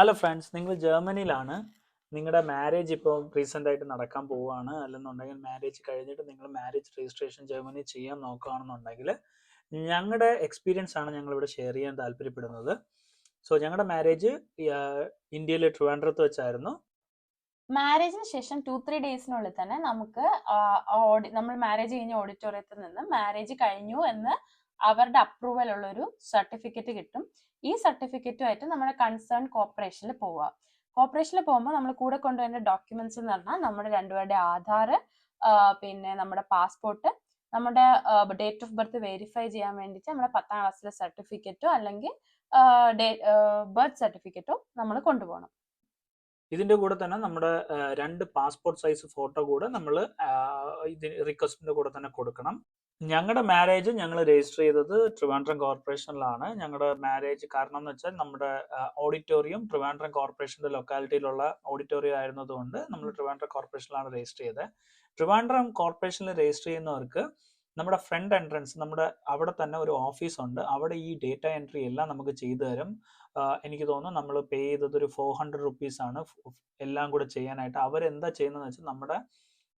Hello friends നിങ്ങൾ ജർമ്മനിയിലാണ്. നിങ്ങളുടെ marriage ഇപ്പോൾ റീസെന്റ് ആയിട്ട് നടക്കാൻ പോവുകയാണ്. അല്ലെന്നുണ്ടെങ്കിൽ മാരേജ് കഴിഞ്ഞിട്ട് നിങ്ങൾ മാരേജ് രജിസ്ട്രേഷൻ ജർമ്മനി ചെയ്യാൻ നോക്കുകയാണെന്നുണ്ടെങ്കിൽ ഞങ്ങളുടെ എക്സ്പീരിയൻസ് ആണ് ഞങ്ങൾ ഇവിടെ ഷെയർ ചെയ്യാൻ താല്പര്യപ്പെടുന്നത്. സോ ഞങ്ങളുടെ മാരേജ് ഇന്ത്യയിലെ ട്രിവാൻഡ്രത്ത് വെച്ചായിരുന്നു. മാരേജിന് ശേഷം ടു ത്രീ ഡേയ്സിനുള്ളിൽ തന്നെ നമുക്ക് നമ്മൾ മാരേജ് കഴിഞ്ഞ ഓഡിറ്റോറിയത്തിൽ നിന്ന് മാരേജ് കഴിഞ്ഞു എന്ന് അവരുടെ അപ്രൂവൽ ഉള്ള ഒരു സർട്ടിഫിക്കറ്റ് കിട്ടും. ഈ സർട്ടിഫിക്കറ്റുമായിട്ട് നമ്മുടെ കൺസേൺ കോർപ്പറേഷനിൽ പോവുക കോർപ്പറേഷനിൽ പോകുമ്പോൾ നമ്മൾ കൂടെ കൊണ്ടുവരേണ്ട ഡോക്യുമെന്റ്സ് എന്ന് പറഞ്ഞാൽ നമ്മുടെ രണ്ടുപേരുടെ ആധാർ പിന്നെ നമ്മുടെ പാസ്പോർട്ട് നമ്മുടെ ഡേറ്റ് ഓഫ് ബർത്ത് വെരിഫൈ ചെയ്യാൻ വേണ്ടിയിട്ട് നമ്മുടെ പത്താം ക്ലാസ്സിലെ സർട്ടിഫിക്കറ്റോ അല്ലെങ്കിൽ ബർത്ത് സർട്ടിഫിക്കറ്റോ നമ്മൾ കൊണ്ടുപോകണം ഇതിന്റെ കൂടെ തന്നെ നമ്മുടെ രണ്ട് പാസ്പോർട്ട് സൈസ് ഫോട്ടോ കൂടെ നമ്മൾ റിക്വസ്റ്റിന്റെ കൂടെ തന്നെ കൊടുക്കണം. ഞങ്ങളുടെ മാരേജ് ഞങ്ങൾ രജിസ്റ്റർ ചെയ്തത് ട്രിവാൻഡ്രം കോർപ്പറേഷനിലാണ് ഞങ്ങളുടെ മാരേജ് കാരണം എന്ന് വെച്ചാൽ നമ്മുടെ ഓഡിറ്റോറിയം ട്രിവാൻഡ്രം കോർപ്പറേഷന്റെ ലൊക്കാലിറ്റിയിലുള്ള ഓഡിറ്റോറിയം ആയിരുന്നതുകൊണ്ട് നമ്മൾ ട്രിവാൻഡ്രം കോർപ്പറേഷനിലാണ് രജിസ്റ്റർ ചെയ്തത് ട്രിവാൻഡ്രം കോർപ്പറേഷനിൽ രജിസ്റ്റർ ചെയ്യുന്നവർക്ക് നമ്മുടെ ഫ്രണ്ട് എൻട്രൻസ് നമ്മുടെ അവിടെ തന്നെ ഒരു ഓഫീസ് ഉണ്ട്. അവിടെ ഈ ഡേറ്റ എൻട്രി എല്ലാം നമുക്ക് ചെയ്തു തരും. എനിക്ക് തോന്നുന്നു നമ്മൾ പേ ചെയ്തത് ഒരു ഫോർ ഹൺഡ്രഡ് റുപ്പീസ് ആണ്. എല്ലാം കൂടെ ചെയ്യാനായിട്ട്. അവരെന്താ ചെയ്യുന്നതെന്ന് വെച്ചാൽ നമ്മുടെ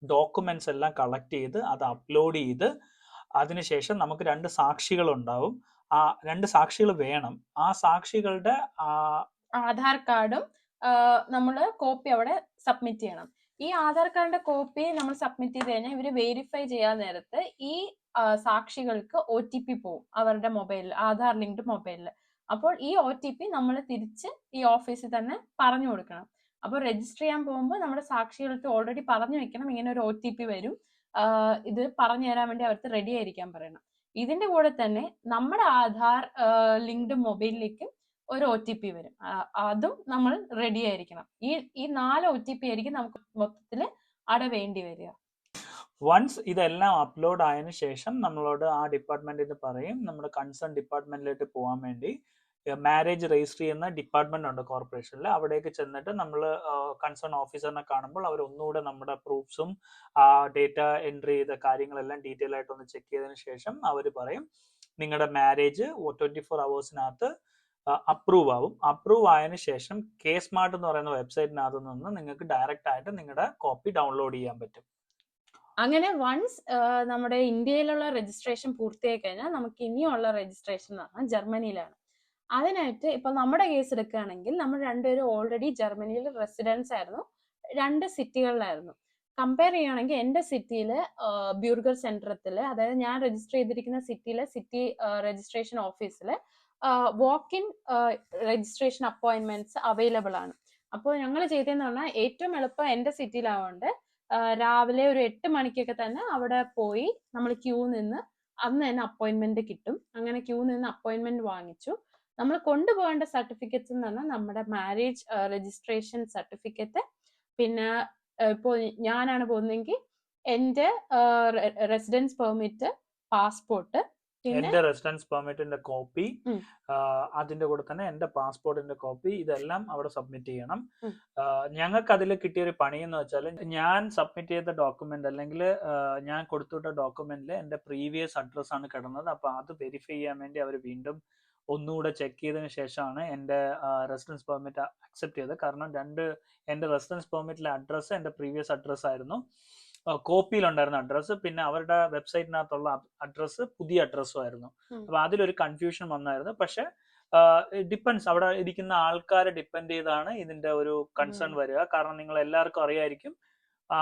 ഡോക്യുമെന്റ്സ് എല്ലാം കളക്ട് ചെയ്ത് അത് അപ്ലോഡ് ചെയ്ത് അതിനുശേഷം നമുക്ക് രണ്ട് സാക്ഷികൾ ഉണ്ടാവും ആ രണ്ട് സാക്ഷികൾ വേണം. ആ സാക്ഷികളുടെ ആധാർ കാർഡും നമ്മൾ കോപ്പി അവിടെ സബ്മിറ്റ് ചെയ്യണം. ഈ ആധാർ കാർഡിന്റെ കോപ്പി നമ്മൾ സബ്മിറ്റ് ചെയ്ത് കഴിഞ്ഞാൽ ഇവർ വെരിഫൈ ചെയ്യാൻ നേരത്ത് ഈ സാക്ഷികൾക്ക് ഒ ടി പി പോവും അവരുടെ മൊബൈലിൽ ആധാർ ലിങ്ക്ഡ് മൊബൈലിൽ. അപ്പോൾ ഈ ഒ ടി പി നമ്മൾ തിരിച്ച് ഈ ഓഫീസിൽ തന്നെ പറഞ്ഞു കൊടുക്കണം. അപ്പോൾ രജിസ്റ്റർ ചെയ്യാൻ പോകുമ്പോൾ നമ്മുടെ സാക്ഷികൾക്ക് ഓൾറെഡി പറഞ്ഞു വെക്കണം ഇങ്ങനെ ഒരു ഒ ടി പി വരും. ഇത് പറഞ്ഞു തരാൻ വേണ്ടി അവർക്ക് റെഡി ആയിരിക്കാൻ പറയണം. ഇതിന്റെ കൂടെ തന്നെ നമ്മുടെ ആധാർ ലിങ്ക്ഡ് മൊബൈലിലേക്ക് ഒരു ഒ ടി പി വരും. അതും നമ്മൾ റെഡി ആയിരിക്കണം. ഈ ഈ നാല് ഒ ടി പി ആയിരിക്കും നമുക്ക് മൊത്തത്തിൽ അവിടെ വേണ്ടി വരിക. വൺസ് ഇതെല്ലാം അപ്ലോഡ് ആയതിനു ശേഷം നമ്മളോട് ആ ഡിപ്പാർട്ട്മെന്റിന് പറയും. നമ്മുടെ കൺസേൺ ഡിപ്പാർട്ട്മെന്റിലേക്ക് പോകാൻ വേണ്ടി. മാരേജ് രജിസ്റ്റർ ചെയ്യുന്ന ഡിപ്പാർട്ട്മെന്റ് ഉണ്ട് കോർപ്പറേഷനിൽ അവിടേക്ക് ചെന്നിട്ട് നമ്മൾ കൺസേൺ ഓഫീസറിനെ കാണുമ്പോൾ അവർ ഒന്നുകൂടെ നമ്മുടെ പ്രൂഫ്സും ആ ഡേറ്റ എൻട്രി ചെയ്ത കാര്യങ്ങളെല്ലാം ഡീറ്റെയിൽ ആയിട്ട് ഒന്ന് ചെക്ക് ചെയ്തതിന് ശേഷം അവർ പറയും നിങ്ങളുടെ മാരേജ് ട്വന്റി ഫോർ അവേഴ്സിനകത്ത് അപ്രൂവ് ആവും. അപ്രൂവ് ആയതിനു ശേഷം കെ സ്മാർട്ട് എന്ന് പറയുന്ന വെബ്സൈറ്റിനകത്ത് നിന്ന് നിങ്ങൾക്ക് ഡയറക്റ്റ് ആയിട്ട് നിങ്ങളുടെ കോപ്പി ഡൗൺലോഡ് ചെയ്യാൻ പറ്റും. അങ്ങനെ വൺസ് നമ്മുടെ ഇന്ത്യയിലുള്ള രജിസ്ട്രേഷൻ പൂർത്തിയായി കഴിഞ്ഞാൽ നമുക്ക് ഇനിയുള്ള രജിസ്ട്രേഷൻ എന്ന് പറഞ്ഞാൽ ജർമ്മനിയിലാണ്. അതിനായിട്ട് ഇപ്പൊ നമ്മുടെ കേസ് എടുക്കുകയാണെങ്കിൽ നമ്മൾ രണ്ടുപേരും ഓൾറെഡി ജർമ്മനിയിൽ റെസിഡൻസ് ആയിരുന്നു. രണ്ട് സിറ്റികളിലായിരുന്നു കമ്പയർ ചെയ്യുകയാണെങ്കിൽ എന്റെ സിറ്റിയിൽ ബ്യൂർഗർ സെന്ററത്തിൽ അതായത് ഞാൻ രജിസ്റ്റർ ചെയ്തിരിക്കുന്ന സിറ്റിയിലെ സിറ്റി രജിസ്ട്രേഷൻ ഓഫീസിൽ walk in registration appointments available ആണ്. അപ്പോൾ ഞങ്ങൾ ചെയ്തതെന്ന് പറഞ്ഞാൽ ഏറ്റവും എളുപ്പം എന്റെ സിറ്റിയിലാവുകൊണ്ട് രാവിലെ ഒരു എട്ട് മണിക്കൊക്കെ തന്നെ അവിടെ പോയി നമ്മൾ ക്യൂ നിന്ന് അന്ന് തന്നെ അപ്പോയിന്റ്മെന്റ് കിട്ടും. അങ്ങനെ ക്യൂ നിന്ന് അപ്പോയിന്റ്മെന്റ് വാങ്ങിച്ചു. നമ്മൾ കൊണ്ടുപോകേണ്ട സർട്ടിഫിക്കറ്റ്സ് എന്ന് പറഞ്ഞാൽ നമ്മുടെ മാരേജ് രജിസ്ട്രേഷൻ സർട്ടിഫിക്കറ്റ് പിന്നെ ഇപ്പോൾ ഞാനാണ് പോകുന്നതെങ്കിൽ എന്റെ റെസിഡൻസ് പെർമിറ്റ് പാസ്പോർട്ട് എന്റെ റെസിഡൻസ് പെർമിറ്റിന്റെ കോപ്പി. അതിന്റെ കൂടെ തന്നെ എന്റെ പാസ്പോർട്ടിന്റെ കോപ്പി ഇതെല്ലാം അവിടെ സബ്മിറ്റ് ചെയ്യണം. ഞങ്ങൾക്ക് അതിൽ കിട്ടിയ ഒരു പണി എന്ന് വെച്ചാൽ ഞാൻ സബ്മിറ്റ് ചെയ്ത ഡോക്യുമെന്റ് അല്ലെങ്കിൽ ഞാൻ കൊടുത്തുവിട്ട ഡോക്യുമെന്റിൽ എന്റെ പ്രീവിയസ് അഡ്രസ് ആണ് കിടന്നത് അപ്പൊ അത് വെരിഫൈ ചെയ്യാൻ വേണ്ടി അവർ വീണ്ടും ഒന്നുകൂടെ ചെക്ക് ചെയ്തതിന് ശേഷമാണ് എന്റെ റെസിഡൻസ് പെർമിറ്റ് അക്സെപ്റ്റ് ചെയ്തത്. കാരണം രണ്ട് എന്റെ റെസിഡൻസ് പെർമിറ്റിലെ അഡ്രസ്സ് എന്റെ പ്രീവിയസ് അഡ്രസ്സ് ആയിരുന്നു. കോപ്പിയിലുണ്ടായിരുന്ന അഡ്രസ്സ് പിന്നെ അവരുടെ വെബ്സൈറ്റിനകത്തുള്ള അഡ്രസ്സ് പുതിയ അഡ്രസ്സും ആയിരുന്നു. അപ്പൊ അതിലൊരു കൺഫ്യൂഷൻ വന്നായിരുന്നു. പക്ഷെ ഡിപ്പെൻസ് അവിടെ ഇരിക്കുന്ന ആൾക്കാരെ ഡിപ്പെൻഡ് ചെയ്താണ് ഇതിന്റെ ഒരു കൺസേൺ വരിക. കാരണം നിങ്ങൾ എല്ലാവർക്കും അറിയായിരിക്കും ആ,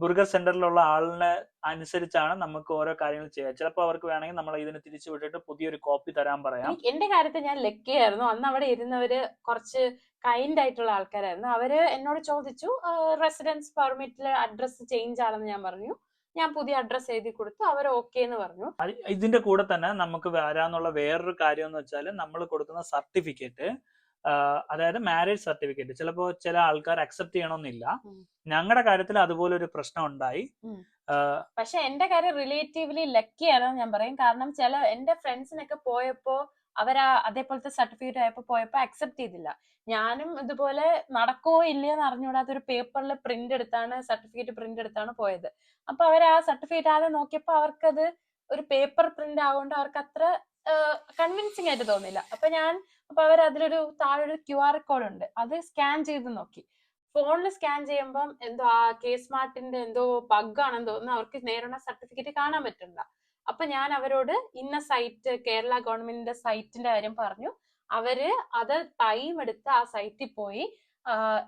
ബുർഗർ സെന്ററിലുള്ള ആളിനെ അനുസരിച്ചാണ് നമുക്ക് ഓരോ കാര്യങ്ങൾ ചെയ്യുക ചിലപ്പോൾ അവർക്ക് വേണമെങ്കിൽ നമ്മൾ ഇതിനെ തിരിച്ചു വിട്ടിട്ട് പുതിയൊരു കോപ്പി തരാൻ പറയാം. എന്റെ കാര്യത്തിൽ ഞാൻ ലക്കി ആയിരുന്നു അന്ന് അവിടെ ഇരുന്നവര് കുറച്ച് കൈൻഡ് ആയിട്ടുള്ള ആൾക്കാരായിരുന്നു. അവർ എന്നോട് ചോദിച്ചു റെസിഡൻസ് പെർമിറ്റിലെ അഡ്രസ് ചേഞ്ച് ആണെന്ന് ഞാൻ പറഞ്ഞു. ഞാൻ പുതിയ അഡ്രസ് എഴുതി കൊടുത്തു. അവർ ഓക്കെ എന്ന് പറഞ്ഞു. ഇതിന്റെ കൂടെ തന്നെ നമുക്ക് വരാന്നുള്ള വേറൊരു കാര്യം എന്ന് വെച്ചാൽ നമ്മൾ കൊടുക്കുന്ന സർട്ടിഫിക്കറ്റ് അതായത് മാരേജ് സർട്ടിഫിക്കറ്റ് ചിലപ്പോൾ ചില ആൾക്കാർ അക്സെപ്റ്റ് ചെയ്യണമെന്നില്ല ഞങ്ങളുടെ കാര്യത്തിൽ അതുപോലെ ഒരു പ്രശ്നം ഉണ്ടായി പക്ഷെ എന്റെ കാര്യം റിലേറ്റീവ്ലി ലക്കി ആണെന്ന് ഞാൻ പറയും. കാരണം ചില എന്റെ ഫ്രണ്ട്സിനൊക്കെ പോയപ്പോ അവരാ അതേപോലത്തെ സർട്ടിഫിക്കറ്റ് ആയപ്പോ പോയപ്പോ അക്സെപ്റ്റ് ചെയ്തില്ല. ഞാനും ഇതുപോലെ നടക്കോ ഇല്ലയോ എന്ന് അറിഞ്ഞുകൂടാത്ത ഒരു പേപ്പറിൽ പ്രിന്റ് എടുത്താണ് സർട്ടിഫിക്കറ്റ് പ്രിന്റ് എടുത്താണ് പോയത്. അപ്പൊ അവർ ആ സർട്ടിഫിക്കറ്റ് ആദ്യം നോക്കിയപ്പോ അവർക്കത് ഒരു പേപ്പർ പ്രിന്റ് ആവുകൊണ്ട് അവർക്ക് അത്ര കൺവിൻസിങ് ആയിട്ട് തോന്നില്ല അപ്പൊ ഞാൻ അപ്പൊ അവർ അതിലൊരു താഴെ ഒരു ക്യു ആർ കോഡ് ഉണ്ട്. അത് സ്കാൻ ചെയ്ത് നോക്കി. ഫോണിൽ സ്കാൻ ചെയ്യുമ്പം എന്തോ ആ കെ സ്മാർട്ടിന്റെ എന്തോ ബഗ് ആണെന്ന് തോന്നുന്നു. അവർക്ക് നേരിടുന്ന സർട്ടിഫിക്കറ്റ് കാണാൻ പറ്റില്ല അപ്പൊ ഞാൻ അവരോട് ഇന്ന സൈറ്റ് കേരള ഗവൺമെന്റിന്റെ സൈറ്റിന്റെ കാര്യം പറഞ്ഞു. അവർ അത് ടൈം എടുത്ത് ആ സൈറ്റിൽ പോയി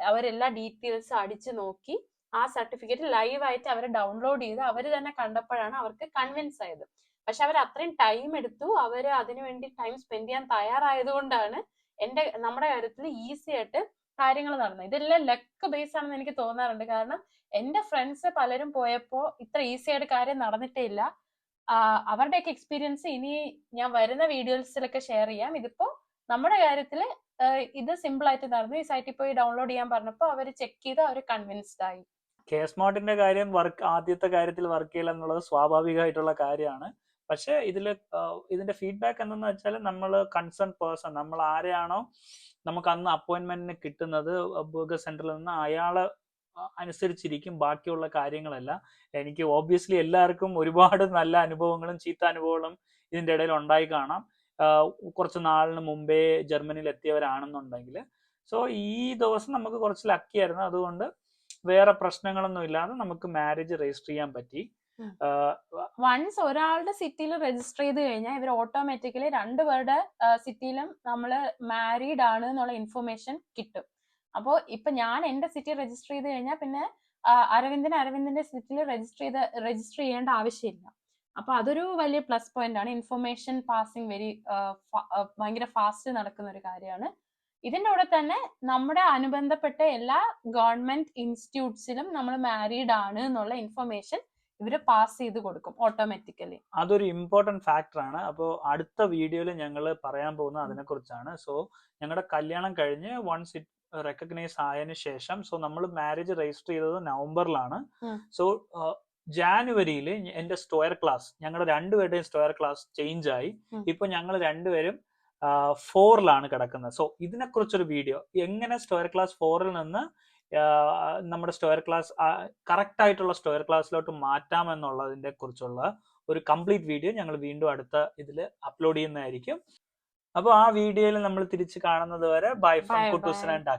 അവരെല്ലാ ഡീറ്റെയിൽസ് അടിച്ചു നോക്കി. ആ സർട്ടിഫിക്കറ്റ് ലൈവ് ആയിട്ട് അവർ ഡൗൺലോഡ് ചെയ്ത് അവർ തന്നെ കണ്ടപ്പോഴാണ് അവർക്ക് കൺവിൻസ് ആയത്. പക്ഷെ അവർ അത്രയും ടൈം എടുത്തു. അവർ അതിനുവേണ്ടി ടൈം സ്പെൻഡ് ചെയ്യാൻ തയ്യാറായതുകൊണ്ടാണ് എന്റെ നമ്മുടെ കാര്യത്തിൽ ഈസി ആയിട്ട് കാര്യങ്ങൾ നടന്നത്. ഇതെല്ലാം ലക്ക് ബേസ് ആണെന്ന് എനിക്ക് തോന്നാറുണ്ട്. കാരണം എന്റെ ഫ്രണ്ട്സ് പലരും പോയപ്പോൾ ഇത്ര ഈസി ആയിട്ട് കാര്യം നടന്നിട്ടേ ഇല്ല. അവരുടെയൊക്കെ എക്സ്പീരിയൻസ് ഇനി ഞാൻ വരുന്ന വീഡിയോസിലൊക്കെ ഷെയർ ചെയ്യാം. ഇതിപ്പോ നമ്മുടെ കാര്യത്തിൽ ഇത് സിമ്പിൾ ആയിട്ട് നടന്നു. ഈ സൈറ്റിൽ പോയി ഡൗൺലോഡ് ചെയ്യാൻ പറഞ്ഞപ്പോൾ അവർ ചെക്ക് ചെയ്ത് അവർ കൺവിൻസ്ഡ് ആയി. കെ സ്മാർട്ടിന്റെ കാര്യം വർക്ക് ആദ്യത്തെ കാര്യത്തിൽ വർക്ക് ചെയ്യില്ല എന്നുള്ളത് സ്വാഭാവികമായിട്ടുള്ള കാര്യമാണ്. പക്ഷെ ഇതിൽ ഇതിന്റെ ഫീഡ്ബാക്ക് എന്തെന്ന് വെച്ചാൽ നമ്മൾ കൺസേൺ പേഴ്സൺ നമ്മൾ ആരെയാണോ നമുക്ക് അന്ന് അപ്പോയിന്റ്മെന്റിന് കിട്ടുന്നത് ബർഗർ സെന്ററിൽ നിന്ന് അയാളെ അനുസരിച്ചിരിക്കും ബാക്കിയുള്ള കാര്യങ്ങളല്ല. എനിക്ക് ഓബിയസ്ലി എല്ലാവർക്കും ഒരുപാട് നല്ല അനുഭവങ്ങളും ചീത്ത അനുഭവങ്ങളും ഇതിന്റെ ഇടയിൽ ഉണ്ടായി കാണാം. കുറച്ച് നാളിന് മുമ്പേ ജർമ്മനിയിൽ എത്തിയവരാണെന്നുണ്ടെങ്കിൽ. സോ ഈ ദിവസം നമുക്ക് കുറച്ച് ലക്കിയായിരുന്നു അതുകൊണ്ട് വേറെ പ്രശ്നങ്ങളൊന്നും ഇല്ലാതെ നമുക്ക് മാരേജ് രജിസ്റ്റർ ചെയ്യാൻ പറ്റി. വൺസ് ഒരാളുടെ സിറ്റിയിൽ രജിസ്റ്റർ ചെയ്ത് കഴിഞ്ഞാൽ ഇവർ ഓട്ടോമാറ്റിക്കലി രണ്ടുപേരുടെ സിറ്റിയിലും നമ്മൾ മാരീഡ് ആണ് എന്നുള്ള ഇൻഫർമേഷൻ കിട്ടും. അപ്പോൾ ഇപ്പൊ ഞാൻ എന്റെ സിറ്റി രജിസ്റ്റർ ചെയ്ത് കഴിഞ്ഞാൽ പിന്നെ അരവിന്ദന് അരവിന്ദന്റെ സിറ്റിയിൽ രജിസ്റ്റർ ചെയ്ത് രജിസ്റ്റർ ചെയ്യേണ്ട ആവശ്യമില്ല. അപ്പൊ അതൊരു വലിയ പ്ലസ് പോയിന്റ് ആണ്. ഇൻഫർമേഷൻ പാസിംഗ് വെരി ഭയങ്കര ഫാസ്റ്റ് നടക്കുന്ന ഒരു കാര്യമാണ്. ഇതിന്റെ കൂടെ തന്നെ നമ്മുടെ അനുബന്ധപ്പെട്ട എല്ലാ ഗവൺമെന്റ് ഇൻസ്റ്റിറ്റ്യൂട്ട്സിലും നമ്മൾ മാരീഡ് ആണ് എന്നുള്ള ഇൻഫർമേഷൻ ഇവർ പാസ് ചെയ്ത് കൊടുക്കും ഓട്ടോമാറ്റിക്കലി അതൊരു ഇമ്പോർട്ടന്റ് ഫാക്ടറാണ് അപ്പോൾ അടുത്ത വീഡിയോയിൽ ഞങ്ങൾ പറയാൻ പോകുന്നത് അതിനെക്കുറിച്ചാണ്. സോ ഞങ്ങളുടെ കല്യാണം കഴിഞ്ഞ് വൺസ് ഇറ്റ് റെക്കഗ്നൈസ് ആയതിനു ശേഷം സോ നമ്മൾ മാരേജ് രജിസ്റ്റർ ചെയ്തത് നവംബറിലാണ്. സോ ജാനുവരിയിൽ എന്റെ സ്റ്റോയർ ക്ലാസ് ഞങ്ങളുടെ രണ്ടുപേരുടെയും സ്റ്റോയർ ക്ലാസ് ചേഞ്ച് ആയി. ഇപ്പൊ ഞങ്ങൾ രണ്ടുപേരും ഫോറിലാണ് കിടക്കുന്നത്. സോ ഇതിനെക്കുറിച്ചൊരു വീഡിയോ. എങ്ങനെ സ്റ്റോയർ ക്ലാസ് ഫോറിൽ നിന്ന് നമ്മുടെ സ്റ്റോയർ ക്ലാസ് കറക്റ്റ് ആയിട്ടുള്ള സ്റ്റോയർ ക്ലാസ്സിലോട്ട് മാറ്റാം എന്നുള്ളതിനെ കുറിച്ചുള്ള ഒരു കംപ്ലീറ്റ് വീഡിയോ ഞങ്ങൾ വീണ്ടും അടുത്ത ഇതിൽ അപ്ലോഡ് ചെയ്യുന്നതായിരിക്കും. അപ്പോൾ ആ വീഡിയോയിൽ നമ്മൾ തിരിച്ച് കാണുന്നത് വരെ ബൈ ഫ്രം കുട്ടൂസൻ ആൻഡ്